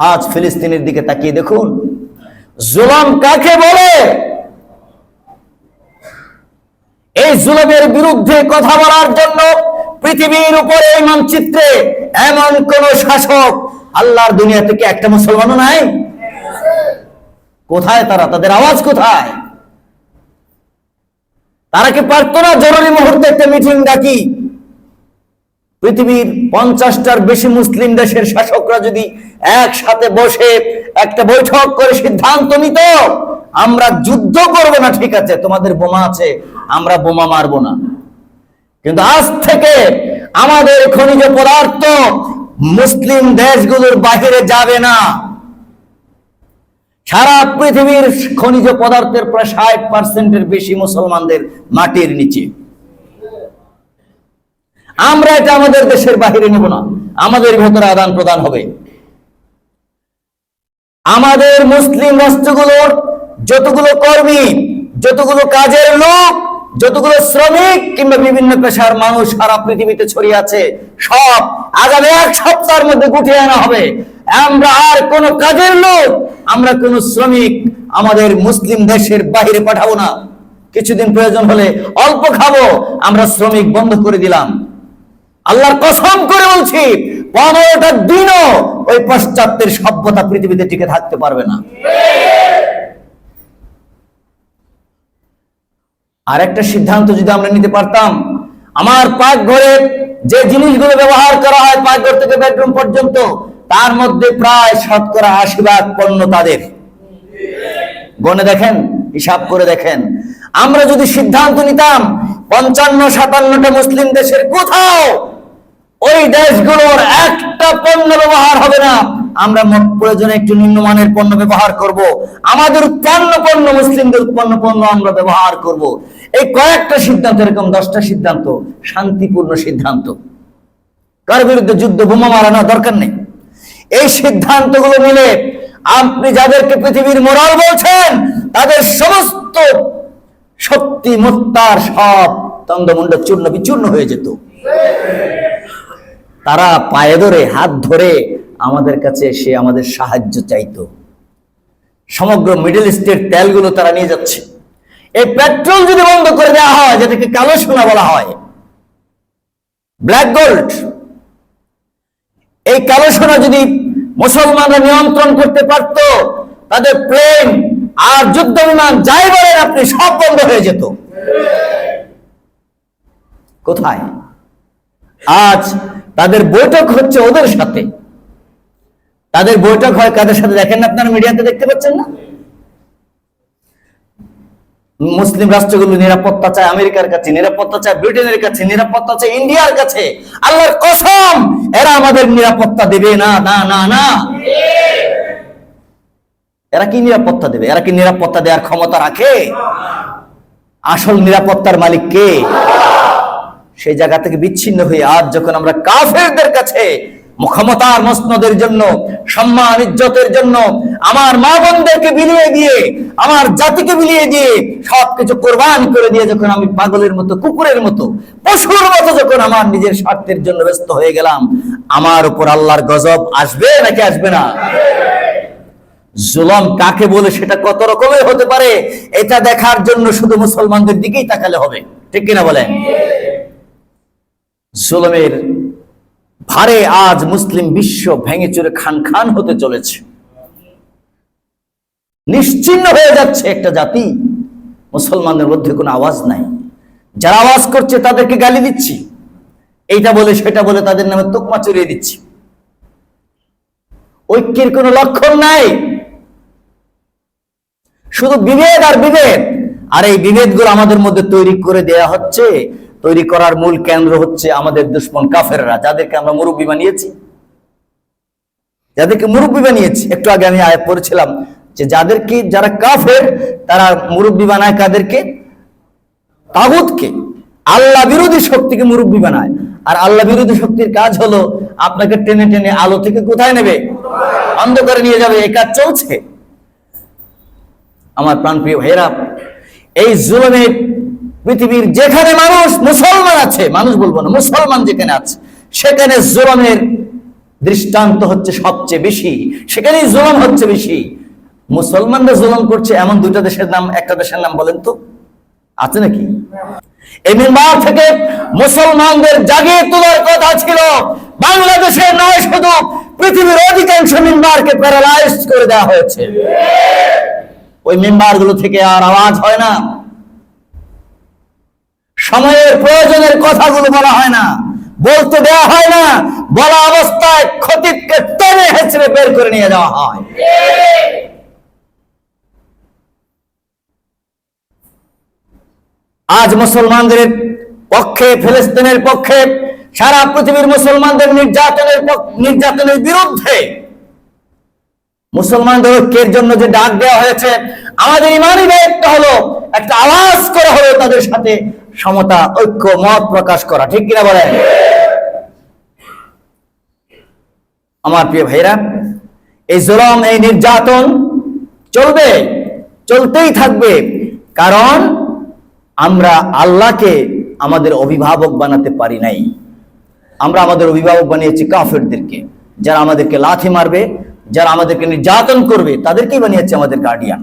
আজ ফিলিস্তিনের দিকে তাকিয়ে দেখুন। জুলম কাকে বলে? এই জুলমের বিরুদ্ধে কথা বলার জন্য পৃথিবীর উপরে এই মানচিত্রে এমন কোন শাসক আল্লাহর দুনিয়া থেকে একটা মুসলমানও নাই? কোথায় তারা? তাদের আওয়াজ কোথায়? তারা কি পারতো না জরুরি মুহূর্তে একটা মিটিং ডাকি? পৃথিবীর পঞ্চাশটার বেশি মুসলিম দেশের শাসকরা যদি একসাথে বসে একটা বৈঠক করে সিদ্ধান্ত নিত, আমরা যুদ্ধ করব না, ঠিক আছে, তোমাদের বোমা আছে, আমরা বোমা মারবো না। কিন্তু আজ থেকে আমাদের খনিজ পদার্থ মুসলিম দেশগুলোর বাহিরে যাবে না। সারা পৃথিবীর খনিজ পদার্থের প্রায় ষাট পার্সেন্টের বেশি মুসলমানদের মাটির নিচে। আমরা এটা আমাদের দেশের বাহিরে নেব না। আমাদের ভেতরে আদান প্রদান হবে। আমাদের মুসলিম রাষ্ট্রগুলোর যতগুলো কর্মী, যতগুলো কাজের লোক, যতগুলো শ্রমিক কিংবা বিভিন্ন পেশার মানুষ সারা পৃথিবীতে ছড়িয়ে আছে, সব আগামী এক সপ্তাহের মধ্যে গুটিয়ে আনা হবে। আমরা আর কোন কাজের লোক, আমরা কোন শ্রমিক আমাদের মুসলিম দেশের বাইরে পাঠাবো না। কিছুদিন প্রয়োজন হলে অল্প খাব, আমরা শ্রমিক বন্ধ করে দিলাম। আল্লাহর কসম করে বলছি পনেরোটা দিনও ওই পাশ্চাত্যের সভ্যতা পৃথিবীতে টিকে থাকতে পারবে না। আর একটা সিদ্ধান্ত যদি আমরা নিতে পারতাম, আমার পাক ঘরে যে জিনিসগুলো ব্যবহার করা হয় পাকঘর থেকে বেডরুম পর্যন্ত, তার মধ্যে প্রায় শতকরা আশি ভাগ পণ্য তাদের। গনে দেখেন, হিসাব করে দেখেন। আমরা যদি সিদ্ধান্ত নিতাম, পঞ্চান্ন সাতান্নটা মুসলিম দেশের কোথাও ওই দেশগুলোর একটা পণ্য ব্যবহার হবে না আমরা প্রয়োজনে একটু নিম্নমানের পণ্য ব্যবহার করব। আমাদের উৎপন্ন পণ্য, মুসলিমদের উৎপন্ন পণ্য আমরা ব্যবহার করব। এই কয়েকটা সিদ্ধান্ত, এরকম দশটা সিদ্ধান্ত, শান্তিপূর্ণ সিদ্ধান্ত কার বিরুদ্ধে যুদ্ধ, বোমা মারানো দরকার নেই এই সিদ্ধান্তগুলো মিলে আপনি যাদেরকে পৃথিবীর মোরাল বলছেন, তাদের সমস্ত শক্তি মুক্তার সব তন্দমুণ্ড চূর্ণ বিচূর্ণ হয়ে যেত তারা পায়ে ধরে, হাত ধরে আমাদের কাছে এসে আমাদের সাহায্য চাইতো। সমগ্র মিডল ইস্টের তেলগুলো তারা নিয়ে যাচ্ছে। এই পেট্রোল যদি বন্ধ করে দেওয়া হয়, যেটাকে কালো সোনা বলা হয়, ব্ল্যাক গোল্ড, এই কালো সোনা যদি মুসলমানরা নিয়ন্ত্রণ করতে পারত, তাদের প্লেন আর যুদ্ধ বিমান যাই বলেন, আপনি সব বন্ধ হয়ে যেত। কোথায়? আজ তাদের বৈঠক হচ্ছে ওদের সাথে। তাদের বৈঠক হয় কাদের সাথে দেখেন না আপনারা মিডিয়াতে দেখতে পাচ্ছেন না? মুসলিম রাষ্ট্রগুলো নিরাপত্তা চায় আমেরিকার কাছে, নিরাপত্তা চায় ব্রিটেনের কাছে, নিরাপত্তা চায় ইন্ডিয়ার কাছে। আল্লাহর কসম, এরা আমাদের নিরাপত্তা দেবে না না না না। এরা কি নিরাপত্তা দেবে? এরা কি নিরাপত্তা দেওয়ার ক্ষমতা রাখে? আসল নিরাপত্তার মালিক কে? সেই জায়গা থেকে বিচ্ছিন্ন হয়ে আজ যখন আমরা কাফেরদের কাছে ক্ষমতার মসনদের জন্য, সম্মান, ইজ্জতের জন্য, আমার মা বোনদেরকে বিলিয়ে দিয়ে, আমার জাতিকে বিলিয়ে দিয়ে সবকিছু কোরবান করে দিয়ে যখন আমি পাগলের মতো, কুকুরের মতো, পশুর মতো যখন আমার নিজের স্বার্থের জন্য ব্যস্ত হয়ে গেলাম, আমার উপর আল্লাহর গজব আসবে নাকি আসবে না? জুলম কাকে বলে সেটা কত রকমের হতে পারে, এটা দেখার জন্য শুধু মুসলমানদের দিকেই তাকালে হবে, ঠিক কিনা বলেন? জুলমের ভারে আজ মুসলিম বিশ্ব ভেঙে চুরে খান খান হতে চলেছে। নিশ্চিন্ন হয়ে যাচ্ছে একটা জাতি। মুসলমানদের মধ্যে কোনো আওয়াজ নাই। যারা আওয়াজ করছে তাদেরকে গালি দিচ্ছি। এইটা বলে সেটা বলে তাদের নামে তোকমা চড়িয়ে দিচ্ছি। ঐক্যের কোনো লক্ষণ নাই। শুধু বিভেদ আর বিভেদ। আর এই বিভেদগুলো আমাদের মধ্যে তৈরি করে দেয়া হচ্ছে। তৈরি করার মূল কেন্দ্র হচ্ছে আমাদের দুশ্মন কাফেররা, যাদেরকে আমরা মুরব্বী বানিয়েছি। যাদেরকে মুরব্বী বানিয়েছি। একটু আগে আমি আয়াত পড়েছিলাম যে যাদেরকে, যারা কাফের, তারা মুরব্বী বানায় কাদেরকে? তাগুতকে। আল্লাহ বিরোধী শক্তিকে মুরব্বী বানায়। আর আল্লাহ বিরোধী শক্তির কাজ হলো আপনাকে টেনে টেনে আলো থেকে কোথায় নেবে? অন্ধকারে নিয়ে যাবে। এই কাজ চলছে। আমার প্রাণপ্রিয় ভাইয়েরা, এই জুলমের পৃথিবীর যেখানে মানুষ মুসলমান আছে, মানুষ বলব না, মুসলমান যেখানে আছে, সেখানে জুলমের দৃষ্টান্ত হচ্ছে সবচেয়ে বেশি। সেখানেই জুলুম হচ্ছে বেশি। মুসলমানরা জুলুম করছে এমন দুইটা দেশের নাম, একটা দেশের নাম বলেন তো। আছে নাকি? এই মেম্বার থেকে মুসলমানদের জাগিয়ে তোলার কথা ছিল। বাংলাদেশের নয় শুধু পৃথিবীর অধিকাংশ মেম্বারকে প্যারালাইজ করে দেওয়া হয়েছে। ওই মেম্বারগুলো থেকে আর আওয়াজ হয় না। সময়ের প্রয়োজনের কথাগুলো বলা হয় না। বলতে দেওয়া হয় না, বলা অবস্থায় ক্ষতিকে টেনে হেঁচড়ে বের করে নিয়ে যাওয়া হয়। আজ মুসলমানদের পক্ষে, ফিলিস্তিনের পক্ষে, সারা পৃথিবীর মুসলমানদের নির্যাতনের নির্যাতনের বিরুদ্ধে মুসলমানদের ঐক্যের জন্য যে ডাক দেওয়া হয়েছে, আমাদের ইমানই দায়িত্ব হলো, একটা আওয়াজ করা হলো তাদের সাথে সমতা, ঐক্য, মত প্রকাশ করা, ঠিক কিনা বলেন? আমার প্রিয় ভাইরা এই জুলম, এই নির্যাতন চলবে, চলতেই থাকবে, কারণ আমরা আল্লাহকে আমাদের অভিভাবক বানাতে পারি নাই। আমরা আমাদের অভিভাবক বানিয়েছি কাফেরদেরকে, যারা আমাদেরকে লাথি মারবে, যারা আমাদেরকে নির্যাতন করবে, তাদেরকেই বানিয়েছে আমাদের গার্ডিয়ান